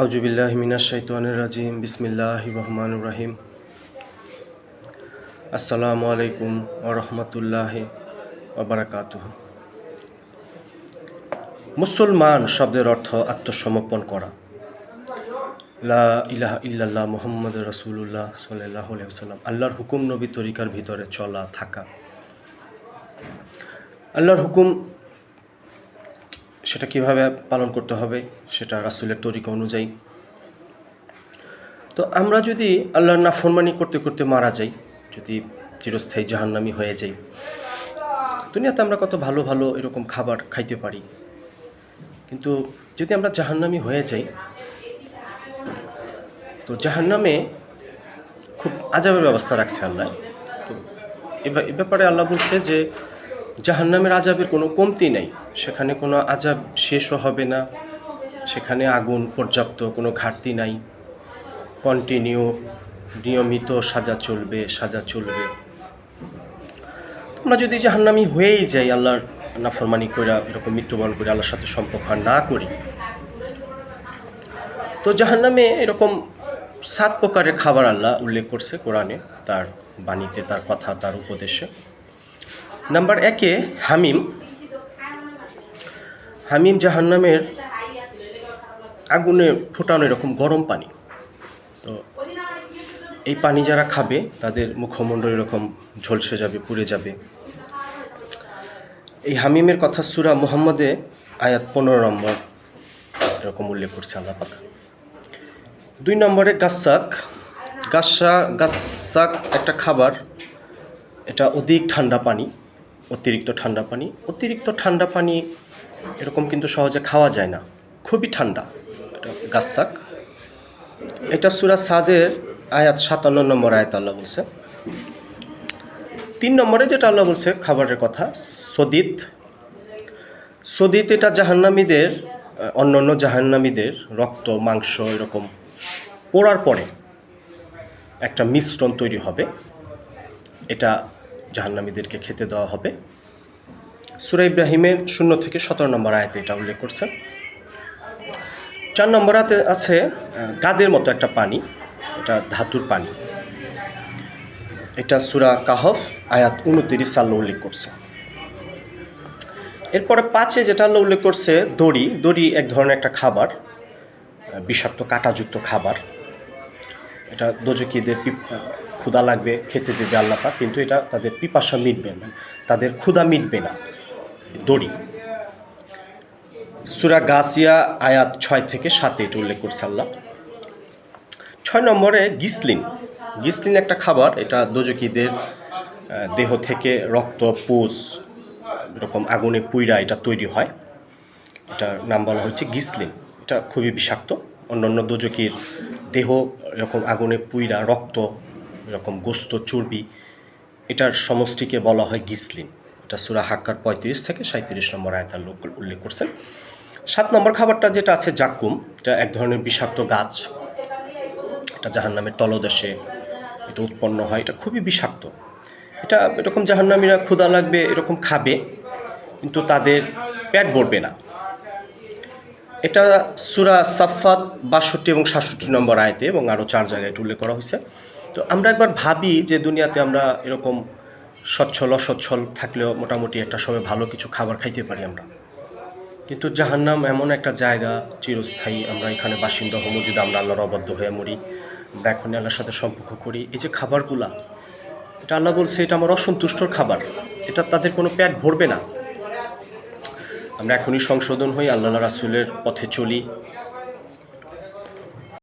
আউজুবিল্লাহ মিনাশ শাইতানির রাজিম। বিসমিল্লাহ রহমান রাহিম। আসসালামু আলাইকুম ওয়া রাহমাতুল্লাহি ওয়া বারাকাতুহু। মুসলমান শব্দের অর্থ আত্মসমর্পণ করা। লা ইলাহা ইল্লাল্লাহ মুহাম্মদ রাসূলুল্লাহ সাল্লাল্লাহু আলাইহি ওয়াসাল্লাম। আল্লাহর হুকুম নবী তরিকার ভিতরে চলা, থাকা। আল্লাহর হুকুম সেটা কীভাবে পালন করতে হবে, সেটা রাসুলের তরিকা অনুযায়ী। তো আমরা যদি আল্লাহর না নাফরমানি করতে করতে মারা যাই, যদি চিরস্থায়ী জাহান্নামি হয়ে যাই, দুনিয়াতে আমরা কত ভালো ভালো এরকম খাবার খাইতে পারি। কিন্তু যদি আমরা জাহান্নামি হয়ে যাই, তো জাহান্নামে খুব আজাবের ব্যবস্থা রাখছে আল্লাহ। তো এ এ ব্যাপারে আল্লাহ বলছে যে জাহান্নামের আজাবের কোনো কমতি নেই। সেখানে কোনো আজাব শেষও হবে না। সেখানে আগুন পর্যাপ্ত কোনো ঘাটতি নাই। কন্টিনিউ নিয়মিত সাজা চলবে সাজা চলবে। আমরা যদি জাহান্নামি হয়েই যাই, আল্লাহর নাফরমানি করে এরকম মৃত্যুবরণ করে আল্লাহর সাথে সম্পর্ক না করি। তো জাহান্নামে এরকম সাত প্রকারের খাবার আল্লাহ উল্লেখ করছে কোরআনে, তার বাণীতে, তার কথা, তার উপদেশে। নাম্বার একে হামিম। হামিম জাহান্নামের আগুনে ফোটানো এরকম গরম পানি। তো এই পানি যারা খাবে, তাদের মুখমণ্ডল এরকম ঝলসে যাবে, পুড়ে যাবে। এই হামিমের কথা সুরা মোহাম্মদে আয়াত পনেরো নম্বর এরকম উল্লেখ করছে আল্লাপাক দুই নম্বরে গাসাক। গাসা গাসাক একটা খাবার, এটা অধিক ঠান্ডা পানি। অতিরিক্ত ঠান্ডা পানি। অতিরিক্ত ঠান্ডা পানি এরকম কিন্তু সহজে খাওয়া যায় না। খুবই ঠান্ডা এটা গাসাক এটা সুরা সাদের আয়াত সাতান্ন নম্বর আয়াত আল্লাহ বলছে। তিন নম্বরে যেটা আল্লাহ বলছে খাবারের কথা, সদিত। সদিত এটা জাহান্নামীদের অন্য অন্য জাহান্নামীদের রক্ত, মাংস এরকম পোড়ার পরে একটা মিশ্রণ তৈরি হবে। এটা জাহান্নামীদেরকে খেতে দেওয়া হবে। সুরা ইব্রাহিমের শূন্য থেকে সতেরো নম্বর আয়াতে এটা উল্লেখ করছে চার নম্বর আয়াতে আছে, গাদের মতো একটা পানি, এটা ধাতুর পানি। এটা সুরা কাহফ, আয়াত উনতিরিশ সাল্লা উল্লেখ করছে। এরপরে পাঁচে যেটা আল্লাহ উল্লেখ করছে, দড়ি। দড়ি এক ধরনের একটা খাবার, বিষাক্ত কাঁটাযুক্ত খাবার। এটা দোজকিদের পিপ- ক্ষুধা লাগবে, খেতে দেবে আল্লাপা কিন্তু এটা তাদের পিপাসা মিটবে না, তাদের ক্ষুধা মিটবে না। দড়ি। সুরা গাছিয়া আয়াত ছয় থেকে সাতে এটা উল্লেখ করছে আল্লাহ। ছয় নম্বরে গিসলিন। গিসলিন একটা খাবার, এটা দোজকিদের দেহ থেকে রক্ত, পুষ, এরকম আগুনে পুইরা এটা তৈরি হয়। এটার নাম বলা হচ্ছে গিসলিন। এটা খুবই বিষাক্ত। অন্যান্য দোজকির দেহ এরকম আগুনে পুইরা রক্ত, এরকম গোস্ত, চর্বি, এটার সমষ্টিকে বলা হয় গিসলিন। এটা সুরা হাক্কার পঁয়ত্রিশ থেকে সাঁত্রিশ নম্বর আয়তার লোক উল্লেখ করছেন। সাত নম্বর খাবারটা যেটা আছে জাকুম এটা এক ধরনের বিষাক্ত গাছ। এটা জাহান্নামের তলদেশে এটা উৎপন্ন হয়, এটা খুবই বিষাক্ত। এটা এরকম জাহান্নামীরা ক্ষুদা লাগবে এরকম খাবে, কিন্তু তাদের পেট ভরবে না। এটা সুরা সাফাত বাষট্টি এবং সাতষট্টি নম্বর আয়তে এবং আরও চার জায়গায় উল্লেখ করা হয়েছে। তো আমরা একবার ভাবি যে দুনিয়াতে আমরা এরকম সচ্ছল, অসচ্ছল থাকলেও মোটামুটি একটা সময় ভালো কিছু খাবার খাইতে পারি আমরা। কিন্তু জাহান্নাম এমন একটা জায়গা, চিরস্থায়ী, আমরা এখানে বাসিন্দা হমো যদি আমরা আল্লাহর অবদ্ধ হয়ে মরি, আমরা এখনই আল্লাহর সাথে সম্পর্ক করি। এই যে খাবারগুলা, এটা আল্লাহ বলছে, এটা আমার অসন্তুষ্টর খাবার। এটা তাদের কোনো পেট ভরবে না। আমরা এখনই সংশোধন হই আল্লাহ রাসুলের পথে চলি।